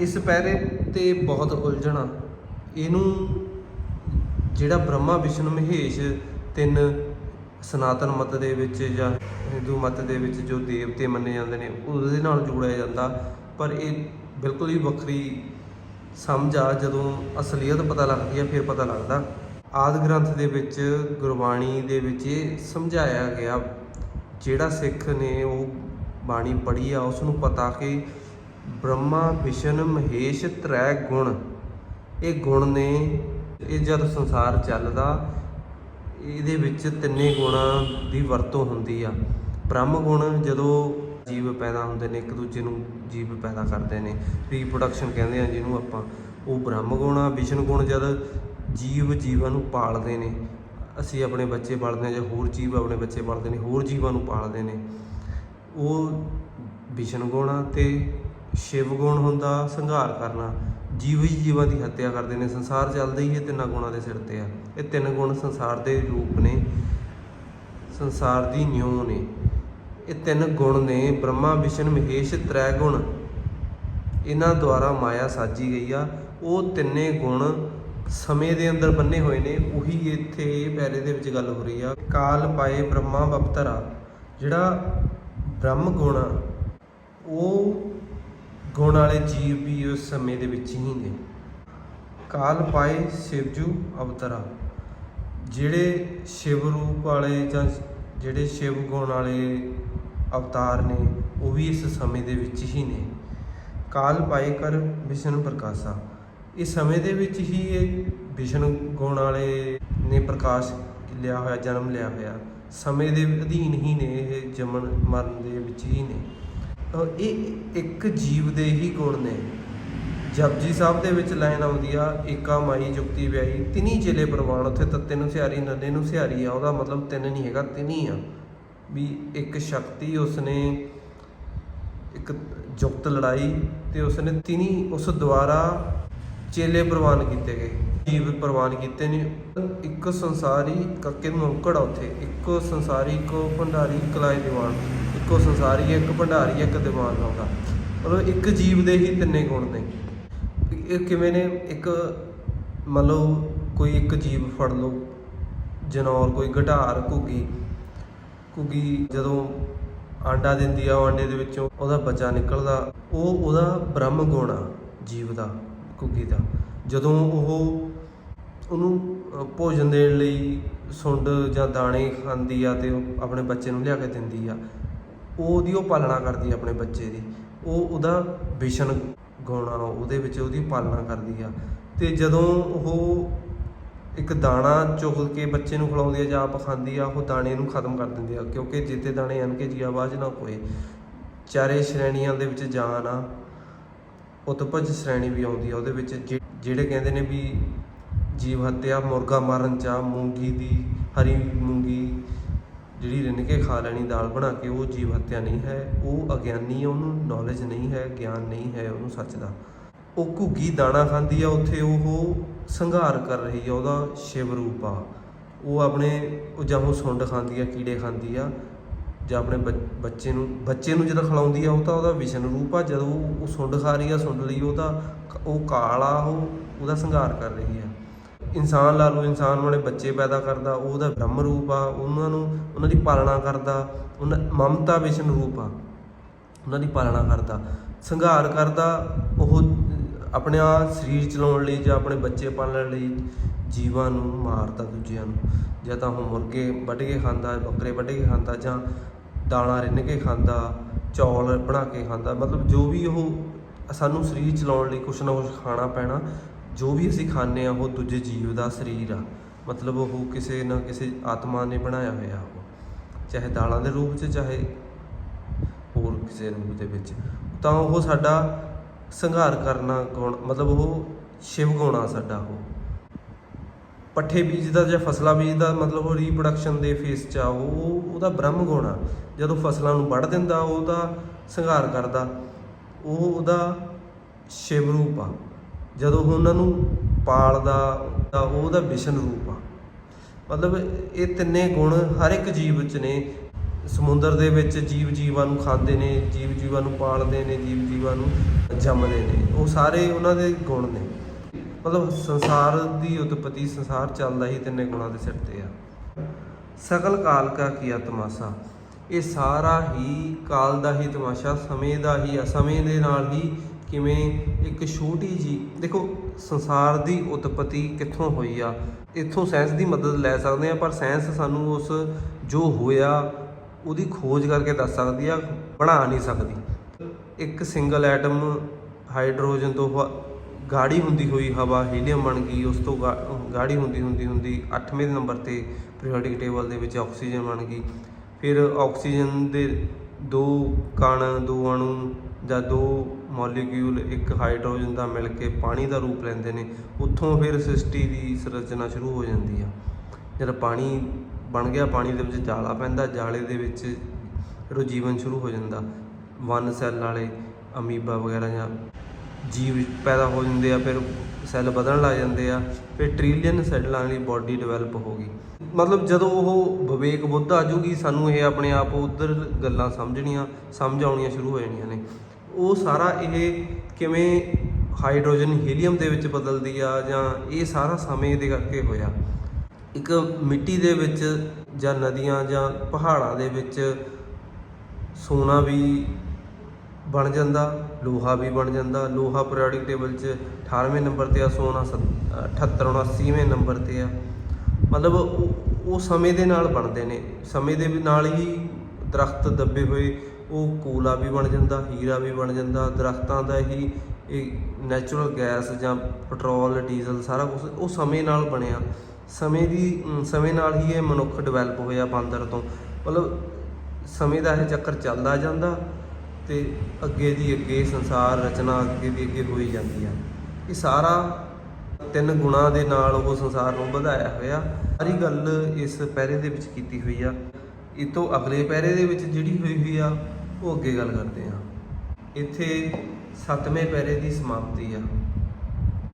ਇਸ ਪਹਿਰੇ ਤੇ ਬਹੁਤ ਉਲਝਣਾ। ਇਹਨੂੰ ਜਿਹੜਾ ਬ੍ਰਹਮਾ, ਵਿਸ਼ਨੂੰ, ਮਹੇਸ਼ ਤਿੰਨ ਸਨਾਤਨ ਮਤ ਦੇ ਵਿੱਚ ਜਾਂ ਹਿੰਦੂ ਮਤ ਦੇ ਵਿੱਚ ਜੋ ਦੇਵਤੇ ਮੰਨੇ ਜਾਂਦੇ ਨੇ, ਉਹਦੇ ਨਾਲ ਜੋੜਿਆ ਜਾਂਦਾ। ਪਰ ਇਹ ਬਿਲਕੁਲ ਹੀ ਵੱਖਰੀ ਸਮਝ ਆ, ਜਦੋਂ ਅਸਲੀਅਤ ਪਤਾ ਲੱਗਦੀ ਹੈ ਫਿਰ ਪਤਾ ਲੱਗਦਾ। ਆਦ ਗ੍ਰੰਥ ਦੇ ਵਿੱਚ, ਗੁਰਬਾਣੀ ਦੇ ਵਿੱਚ ਇਹ ਸਮਝਾਇਆ ਗਿਆ, ਜਿਹੜਾ ਸਿੱਖ ਨੇ ਉਹ ਬਾਣੀ ਪੜ੍ਹੀ ਆ ਉਸ ਨੂੰ ਪਤਾ ਕਿ ਬ੍ਰਹਮਾ ਵਿਸ਼ਨ ਮਹੇਸ਼, ਤ੍ਰੈ ਗੁਣ। ਇਹ ਗੁਣ ਨੇ, ਇਹ ਜਦ ਸੰਸਾਰ ਚੱਲਦਾ, ਇਹਦੇ ਵਿੱਚ ਤਿੰਨੇ ਗੁਣਾਂ ਦੀ ਵਰਤੋਂ ਹੁੰਦੀ ਆ। ਬ੍ਰਹਮ ਗੁਣ ਜਦੋਂ ਜੀਵ ਪੈਦਾ ਹੁੰਦੇ ਨੇ, ਇੱਕ ਦੂਜੇ ਨੂੰ ਜੀਵ ਪੈਦਾ ਕਰਦੇ ਨੇ ਰੀਪਰੋਡਕਸ਼ਨ ਕਹਿੰਦੇ ਆ ਜਿਹਨੂੰ ਆਪਾਂ। ਉਹ ਬ੍ਰਹਮ ਗੁਣ ਆ ਵਿਸ਼ਨ ਗੁਣ ਜਦ ਜੀਵ ਜੀਵਾਂ ਨੂੰ ਪਾਲਦੇ ਨੇ, ਅਸੀਂ ਆਪਣੇ ਬੱਚੇ ਪਾਲਦੇ ਹਾਂ ਜਾਂ ਹੋਰ ਜੀਵ ਆਪਣੇ ਬੱਚੇ ਪਾਲਦੇ ਨੇ, ਹੋਰ ਜੀਵਾਂ ਨੂੰ ਪਾਲਦੇ ਨੇ। ਉਹ ਵਿਸ਼ਨ ਗੁਣ ਆ ਤੇ ਸ਼ਿਵ ਗੁਣ ਹੁੰਦਾ, ਸੰਘਾਰ ਕਰਨਾ। ਜੀਵ ਜੀਵਾਂ ਦੀ ਹੱਤਿਆ ਕਰਦੇ ਨੇ। ਸੰਸਾਰ ਚੱਲਦਾ ਹੀ ਇਹ ਤਿੰਨਾਂ ਗੁਣਾਂ ਦੇ ਸਿਰ ਤੇ ਆ। ਇਹ ਤਿੰਨ ਗੁਣ ਸੰਸਾਰ ਦੇ ਰੂਪ ਨੇ। ਸੰਸਾਰ ਦੀ ਨਿਉ ਨੇ। ਇਹ ਤਿੰਨ ਗੁਣ ਨੇ। ਬ੍ਰਹਮਾ ਵਿਸ਼ਨ ਮਹੇਸ਼ ਤ੍ਰੈ ਗੁਣ ਇਹਨਾਂ ਦੁਆਰਾ ਮਾਇਆ ਸਾਜੀ ਗਈ ਆ। ਉਹ ਤਿੰਨੇ ਗੁਣ ਸਮੇਂ ਦੇ ਅੰਦਰ ਬੰਨੇ ਹੋਏ ਨੇ। ਉਹੀ ਇੱਥੇ ਇਹ ਪੈਰੇ ਦੇ ਵਿੱਚ ਗੱਲ ਹੋ ਰਹੀ ਆ। ਕਾਲ ਪਾਏ ਬ੍ਰਹਮਾ ਬਪਤਰਾ ਜਿਹੜਾ ਬ੍ਰਹਮ ਗੁਣ ਆ, ਉਹ ਗੁਣ ਵਾਲੇ ਜੀਵ ਵੀ ਉਸ ਸਮੇਂ ਦੇ ਵਿੱਚ ਹੀ ਨੇ। ਕਾਲ ਪਾਏ ਸ਼ਿਵਜੂ ਅਵਤਰਾ, ਜਿਹੜੇ ਸ਼ਿਵ ਰੂਪ ਵਾਲੇ ਜਾਂ ਜਿਹੜੇ ਸ਼ਿਵ ਗੁਣ ਵਾਲੇ ਅਵਤਾਰ ਨੇ, ਉਹ ਵੀ ਇਸ ਸਮੇਂ ਦੇ ਵਿੱਚ ਹੀ ਨੇ। ਕਾਲ ਪਾਏ ਕਰ ਵਿਸ਼ਨ ਪ੍ਰਕਾਸ਼ਾ ਇਸ ਸਮੇਂ ਦੇ ਵਿੱਚ ਹੀ ਇਹ ਵਿਸ਼ਨ ਗੁਣ ਵਾਲੇ ਨੇ ਪ੍ਰਕਾਸ਼ ਲਿਆ ਹੋਇਆ, ਜਨਮ ਲਿਆ ਹੋਇਆ। ਸਮੇਂ ਦੇ ਅਧੀਨ ਹੀ ਨੇ, ਇਹ ਜਮਨ ਮਰਨ ਦੇ ਵਿੱਚ ਹੀ ਨੇ। ਇਹ ਇੱਕ ਜੀਵ ਦੇ ਹੀ ਗੁਣ ਨੇ। ਜਪਜੀ ਸਾਹਿਬ ਦੇ ਵਿੱਚ ਲਾਈਨ ਆਉਂਦੀ ਆ, ਏਕਾ ਮਾਈ ਜੁਗਤੀ ਵਿਆਹੀ, ਤਿਨੀ ਚੇਲੇ ਪ੍ਰਵਾਨ ਉੱਥੇ ਤੱਤੇ ਨੂੰ ਸਿਆਰੀ ਨੰਨੇ ਨੂੰ ਸਿਆਰੀ ਆ, ਉਹਦਾ ਮਤਲਬ ਤਿੰਨ ਨਹੀਂ ਹੈਗਾ, ਤਿਨੀ ਆ। ਵੀ ਇੱਕ ਸ਼ਕਤੀ ਉਸਨੇ ਇੱਕ ਜੁਗਤ ਲੜਾਈ ਤੇ ਉਸਨੇ ਤਿਨੀ, ਉਸ ਦੁਆਰਾ ਚੇਲੇ ਪ੍ਰਵਾਨ ਕੀਤੇ ਗਏ। ਜੀਵ ਪ੍ਰਵਾਨ ਕੀਤੇ ਨੇ। ਇੱਕ ਸੰਸਾਰੀ ਕੱਕੇ ਨੂੰ ਔਂਕੜ ਆ ਉੱਥੇ, ਇੱਕੋ ਸੰਸਾਰੀ, ਇੱਕੋ ਭੰਡਾਰੀ ਕਲਾਈ ਦੀਵਾਨ ਇੱਕੋ ਸੰਸਾਰੀ ਇੱਕ ਭੰਡਾਰੀ ਇੱਕ ਦੀਵਾਨ ਲਾਉਂਦਾ ਮਤਲਬ ਇੱਕ ਜੀਵ ਦੇ ਹੀ ਤਿੰਨੇ ਗੁਣ ਨੇ। ਇਹ ਕਿਵੇਂ ਨੇ? ਇੱਕ ਮਤਲਬ ਕੋਈ ਇੱਕ ਜੀਵ ਫੜ ਲਓ, ਜਨੌਰ ਕੋਈ ਘਟਾਰ, ਘੁੱਗੀ। ਘੁੱਗੀ ਜਦੋਂ ਆਂਡਾ ਦਿੰਦੀ ਆ, ਉਹ ਆਂਡੇ ਦੇ ਵਿੱਚੋਂ ਉਹਦਾ ਬੱਚਾ ਨਿਕਲਦਾ, ਉਹ ਉਹਦਾ ਬ੍ਰਹਮ ਗੁਣ ਆ, ਜੀਵ ਦਾ, ਘੁੱਗੀ ਦਾ। ਜਦੋਂ ਉਹ ਉਹਨੂੰ ਭੋਜਨ ਦੇਣ ਲਈ ਸੁੰਡ ਜਾਂ ਦਾਣੇ ਖਾਂਦੀ ਆ ਤੇ ਉਹ ਆਪਣੇ ਬੱਚੇ ਨੂੰ ਲਿਆ ਕੇ ਦਿੰਦੀ ਆ ਉਹ ਉਹਦੀ ਉਹ ਪਾਲਣਾ ਕਰਦੀ ਆ ਆਪਣੇ ਬੱਚੇ ਦੀ। ਉਹ ਉਹਦਾ ਵਿਸ਼ਨ ਗਾਉਣਾ ਆ ਉਹਦੇ ਵਿੱਚ ਉਹਦੀ ਪਾਲਣਾ ਕਰਦੀ ਆ। ਤੇ ਜਦੋਂ ਉਹ ਇੱਕ ਦਾਣਾ ਚੁਗ ਕੇ ਬੱਚੇ ਨੂੰ ਖਿਲਾਉਂਦੀ ਆ ਜਾਂ ਆਪ ਖਾਂਦੀ ਆ, ਉਹ ਦਾਣੇ ਨੂੰ ਖਤਮ ਕਰ ਦਿੰਦੀ ਆ, ਕਿਉਂਕਿ ਜਿੱਤੇ ਦਾਣੇ ਅਨ ਕੇ ਜੀ ਆਵਾਜ਼ ਨਾ ਹੋਏ ਚਾਰੇ ਸ਼੍ਰੇਣੀਆਂ ਦੇ ਵਿੱਚ ਜਾਨ ਆ, ਉਤਪਜ ਸ਼੍ਰੇਣੀ ਵੀ ਆਉਂਦੀ ਆ, ਉਹਦੇ ਵਿੱਚ ਜਿ- ਜਿਹੜੇ ਕਹਿੰਦੇ ਨੇ ਵੀ ਜੀਵ ਹੱਤਿਆ, ਮੁਰਗਾ ਮਾਰਨ ਚਾ ਮੂੰਗੀ ਦੀ, ਹਰੀ ਮੂੰਗੀ ਜਿਹੜੀ ਰਿੰਨ ਕੇ ਖਾ ਲੈਣੀ, ਦਾਲ ਬਣਾ ਕੇ, ਉਹ ਜੀਵ ਹੱਤਿਆ ਨਹੀਂ ਹੈ, ਉਹ ਅਗਿਆਨੀ ਹੈ, ਉਹਨੂੰ ਨੌਲੇਜ ਨਹੀਂ ਹੈ, ਗਿਆਨ ਨਹੀਂ ਹੈ, ਉਹਨੂੰ ਸੱਚ ਦਾ। ਉਹ ਘੁੱਗੀ ਦਾਣਾ ਖਾਂਦੀ ਆ, ਉੱਥੇ ਉਹ ਸੰਘਾਰ ਕਰ ਰਹੀ ਆ, ਉਹਦਾ ਸ਼ਿਵ ਰੂਪ ਆ। ਉਹ ਆਪਣੇ, ਉਹ ਜਾਂ ਉਹ ਸੁੰਡ ਖਾਂਦੀ ਆ, ਕੀੜੇ ਖਾਂਦੀ ਆ, ਜਾਂ ਆਪਣੇ ਬੱਚ- ਬੱਚੇ ਨੂੰ ਬੱਚੇ ਨੂੰ ਜਦੋਂ ਖਿਲਾਉਂਦੀ ਆ, ਉਹ ਤਾਂ ਉਹਦਾ ਵਿਸ਼ਨ ਰੂਪ ਆ, ਜਦੋਂ ਉਹ ਸੁੰਡ ਖਾ ਰਹੀ ਆ, ਸੁੰਡ ਲਈ ਉਹ ਤਾਂ ਉਹ ਕਾਲ ਆ ਉਹ, ਉਹਦਾ ਸੰਘਾਰ ਕਰ ਰਹੀ ਆ। ਇਨਸਾਨ ਲਾ ਲਓ, ਇਨਸਾਨ ਵਾਲੇ ਬੱਚੇ ਪੈਦਾ ਕਰਦਾ ਉਹਦਾ ਬ੍ਰਹਮ ਰੂਪ ਆ, ਉਹਨਾਂ ਨੂੰ ਉਹਨਾਂ ਦੀ ਪਾਲਣਾ ਕਰਦਾ, ਉਹਨਾਂ ਮਮਤਾ ਵਿਸ਼ਨ ਰੂਪ ਆ, ਉਹਨਾਂ ਦੀ ਪਾਲਣਾ ਕਰਦਾ, ਸੰਘਾਰ ਕਰਦਾ, ਉਹ ਆਪਣੇ ਆ ਸਰੀਰ ਚਲਾਉਣ ਲਈ ਜਾਂ ਆਪਣੇ ਬੱਚੇ ਪਾਲਣ ਲਈ ਜੀਵਾਂ ਨੂੰ ਮਾਰਦਾ ਦੂਜਿਆਂ ਨੂੰ, ਜਾਂ ਤਾਂ ਉਹ ਮੁਰਗੇ ਵੱਢ ਕੇ ਖਾਂਦਾ, ਬੱਕਰੇ ਵੱਢ ਕੇ ਖਾਂਦਾ, ਜਾਂ ਦਾਣਾ ਰਿੰਨ ਕੇ ਖਾਂਦਾ, ਚੌਲ ਬਣਾ ਕੇ ਖਾਂਦਾ, ਮਤਲਬ ਜੋ ਵੀ ਉਹ ਸਾਨੂੰ ਸਰੀਰ ਚਲਾਉਣ ਲਈ ਕੁਛ ਨਾ ਕੁਛ ਖਾਣਾ ਪੈਣਾ ਜੋ ਵੀ ਅਸੀਂ ਖਾਂਦੇ ਆ ਉਹ ਦੂਜੇ ਜੀਵ ਦਾ ਸਰੀਰ ਆ। ਮਤਲਬ ਉਹ ਕਿਸੇ ਨਾ ਕਿਸੇ ਆਤਮਾ ਨੇ ਬਣਾਇਆ ਹੋਇਆ ਉਹ। ਚਾਹੇ ਦਾਲਾਂ ਦੇ ਰੂਪ 'ਚ, ਚਾਹੇ ਹੋਰ ਕਿਸੇ ਰੂਪ ਦੇ ਵਿੱਚ। ਤਾਂ ਉਹ ਸਾਡਾ ਸੰਘਾਰ ਕਰਨਾ ਗੁਣ ਮਤਲਬ ਉਹ ਸ਼ਿਵ ਗੁਣ ਆ ਸਾਡਾ ਉਹ। ਪੱਠੇ ਬੀਜਦਾ ਜਾਂ ਫਸਲਾਂ ਬੀਜਦਾ, ਮਤਲਬ ਉਹ ਰੀਪਰੋਡਕਸ਼ਨ ਦੇ ਫੇਸ 'ਚ ਆ, ਉਹ ਉਹਦਾ ਬ੍ਰਹਮ ਗੁਣ ਆ। ਜਦੋਂ ਫਸਲਾਂ ਨੂੰ ਵੱਢ ਦਿੰਦਾ ਉਹਦਾ ਸੰਘਾਰ ਕਰਦਾ। ਉਹ ਉਹਦਾ ਸ਼ਿਵ ਰੂਪ ਆ। ਜਦੋਂ ਉਹਨਾਂ ਨੂੰ ਪਾਲਦਾ ਤਾਂ ਉਹਦਾ ਵਿਸ਼ਨ ਰੂਪ ਆ। ਮਤਲਬ ਇਹ ਤਿੰਨੇ ਗੁਣ ਹਰ ਇੱਕ ਜੀਵ ਵਿੱਚ ਨੇ। ਸਮੁੰਦਰ ਦੇ ਵਿੱਚ ਜੀਵ ਜੀਵਾਂ ਨੂੰ ਖਾਂਦੇ ਨੇ, ਜੀਵ ਜੀਵਾਂ ਨੂੰ ਪਾਲਦੇ ਨੇ, ਜੀਵ ਜੀਵਾਂ ਨੂੰ ਜੰਮਦੇ ਨੇ। ਉਹ ਸਾਰੇ ਉਹਨਾਂ ਦੇ ਗੁਣ ਨੇ। ਮਤਲਬ ਸੰਸਾਰ ਦੀ ਉਤਪਤੀ, ਸੰਸਾਰ ਚੱਲਦਾ ਹੀ ਤਿੰਨੇ ਗੁਣਾਂ ਦੇ ਸਿਰ ਤੇ ਆ। ਸਕਲ ਕਾਲ ਕਾ ਕੀਆ ਤਮਾਸ਼ਾ। ਇਹ ਸਾਰਾ ਹੀ ਕਾਲ ਦਾ ਹੀ ਤਮਾਸ਼ਾ, ਸਮੇਂ ਦਾ ਹੀ ਆ। ਸਮੇਂ ਦੇ ਨਾਲ ਹੀ ਕਿਵੇਂ ਇੱਕ ਛੋਟੀ ਜੀ ਦੇਖੋ ਸੰਸਾਰ ਦੀ ਉਤਪਤੀ ਕਿੱਥੋਂ ਹੋਈ ਆ? ਇੱਥੋਂ ਸਾਇੰਸ ਦੀ ਮਦਦ ਲੈ ਸਕਦੇ ਆ, ਪਰ ਸਾਇੰਸ ਸਾਨੂੰ ਉਸ ਜੋ ਹੋਇਆ ਉਹਦੀ ਖੋਜ ਕਰਕੇ ਦੱਸ ਸਕਦੀ ਆ, ਬਣਾ ਨਹੀਂ ਸਕਦੀ। ਇੱਕ ਸਿੰਗਲ ਐਟਮ ਹਾਈਡਰੋਜਨ ਤੋਂ ਹ- ਗਾੜੀ ਹੁੰਦੀ ਹੋਈ ਹਵਾ ਹੀਲੀਅਮ ਬਣ ਗਈ, ਉਸ ਤੋਂ ਗਾ- ਗਾੜੀ ਹੁੰਦੀ ਹੁੰਦੀ ਹੁੰਦੀ 8ਵੇਂ ਨੰਬਰ ਤੇ ਪੀਰੀਓਡਿਕ ਟੇਬਲ ਦੇ ਵਿੱਚ ਆਕਸੀਜਨ ਬਣ ਗਈ। ਫਿਰ ਆਕਸੀਜਨ ਦੇ ਦੋ ਕਣ, ਦੋ ਅਣੂ ਜਾਂ ਦੋ ਮੋਲੀਕਿਊਲ, ਇੱਕ ਹਾਈਡਰੋਜਨ ਦਾ ਮਿਲ ਕੇ ਪਾਣੀ ਦਾ ਰੂਪ ਲੈਂਦੇ ਨੇ, ਉੱਥੋਂ ਫਿਰ ਸ੍ਰਿਸ਼ਟੀ ਦੀ ਸੰਰਚਨਾ ਸ਼ੁਰੂ ਹੋ ਜਾਂਦੀ ਆ। ਜਦ ਪਾਣੀ ਬਣ ਗਿਆ, ਪਾਣੀ ਦੇ ਵਿੱਚ ਜਾਲਾ ਪੈਂਦਾ, ਜਾਲੇ ਦੇ ਵਿੱਚ ਫਿਰ ਉਹ ਜੀਵਨ ਸ਼ੁਰੂ ਹੋ ਜਾਂਦਾ, ਵਨ ਸੈੱਲ ਵਾਲੇ ਅਮੀਬਾ ਵਗੈਰਾ ਜਾਂ ਜੀਵ ਪੈਦਾ ਹੋ ਜਾਂਦੇ ਆ, ਫਿਰ ਸੈੱਲ ਵਧਣ ਲੱਗ ਜਾਂਦੇ ਆ, ਫਿਰ ਟ੍ਰਿਲੀਅਨ ਸੈੱਲਾਂ ਵਾਲੀ ਬਾਡੀ ਡਿਵੈਲਪ ਹੋ ਗਈ। ਮਤਲਬ ਜਦੋਂ ਉਹ ਵਿਵੇਕ ਬੁੱਧ ਆ ਜੂਗੀ, ਸਾਨੂੰ ਇਹ ਆਪਣੇ ਆਪ ਉਧਰ ਗੱਲਾਂ ਸਮਝਣੀਆਂ, ਸਮਝ ਆਉਣੀਆਂ ਸ਼ੁਰੂ ਹੋ ਜਾਣੀਆਂ ਨੇ। ਉਹ ਸਾਰਾ ਇਹ ਕਿਵੇਂ ਹਾਈਡਰੋਜਨ ਹੀਲੀਅਮ ਦੇ ਵਿੱਚ ਬਦਲਦੀ ਆ ਜਾਂ ਇਹ ਸਾਰਾ ਸਮੇਂ ਦੇ ਕਰਕੇ ਹੋਇਆ? ਇੱਕ ਮਿੱਟੀ ਦੇ ਵਿੱਚ ਜਾਂ ਨਦੀਆਂ ਜਾਂ ਪਹਾੜਾਂ ਦੇ ਵਿੱਚ ਸੋਨਾ ਵੀ ਬਣ ਜਾਂਦਾ, ਲੋਹਾ ਵੀ ਬਣ ਜਾਂਦਾ। ਲੋਹਾ ਪੀਰੀਓਡਿਕ ਟੇਬਲ 'ਚ 18ਵੇਂ ਨੰਬਰ ਤੇ ਆ, ਸੋਨਾ 78 79ਵੇਂ ਨੰਬਰ ਤੇ ਆ। ਮਤਲਬ ਉਹ ਉਹ ਸਮੇਂ ਦੇ ਨਾਲ ਬਣਦੇ ਨੇ। ਸਮੇਂ ਦੇ ਨਾਲ ਹੀ ਦਰਖਤ ਦੱਬੇ ਹੋਏ ਉਹ ਕੋਲਾ ਵੀ ਬਣ ਜਾਂਦਾ, ਹੀਰਾ ਵੀ ਬਣ ਜਾਂਦਾ, ਦਰਖਤਾਂ ਦਾ ਹੀ ਇਹ ਨੈਚੁਰਲ ਗੈਸ ਜਾਂ ਪੈਟਰੋਲ ਡੀਜ਼ਲ ਸਾਰਾ ਕੁਝ ਉਹ ਸਮੇਂ ਨਾਲ ਬਣਿਆ। ਸਮੇਂ ਦੀ ਸਮੇਂ ਨਾਲ ਹੀ ਇਹ ਮਨੁੱਖ ਡਿਵੈਲਪ ਹੋਇਆ ਬਾਂਦਰ ਤੋਂ। ਮਤਲਬ ਸਮੇਂ ਦਾ ਇਹ ਚੱਕਰ ਚੱਲਦਾ ਜਾਂਦਾ ਤੇ ਅੱਗੇ ਦੀ ਅੱਗੇ ਸੰਸਾਰ ਰਚਨਾ ਅੱਗੇ ਦੀ ਅੱਗੇ ਹੋਈ ਜਾਂਦੀ ਆ। ਇਹ ਸਾਰਾ ਤਿੰਨ ਗੁਣਾ ਦੇ ਨਾਲ ਉਹ ਸੰਸਾਰ ਨੂੰ ਵਧਾਇਆ ਹੋਇਆ। ਸਾਰੀ ਗੱਲ ਇਸ ਪਹਿਰੇ ਦੇ ਵਿੱਚ ਕੀਤੀ ਹੋਈ ਆ। ਇਹ ਤੋਂ ਅਗਲੇ ਪਹਿਰੇ ਦੇ ਵਿੱਚ ਜਿਹੜੀ ਹੋਈ ਹੋਈ ਆ ਉਹ ਅੱਗੇ ਗੱਲ ਕਰਦੇ ਹਾਂ। ਇੱਥੇ ਸੱਤਵੇਂ ਪਹਿਰੇ ਦੀ ਸਮਾਪਤੀ ਆ।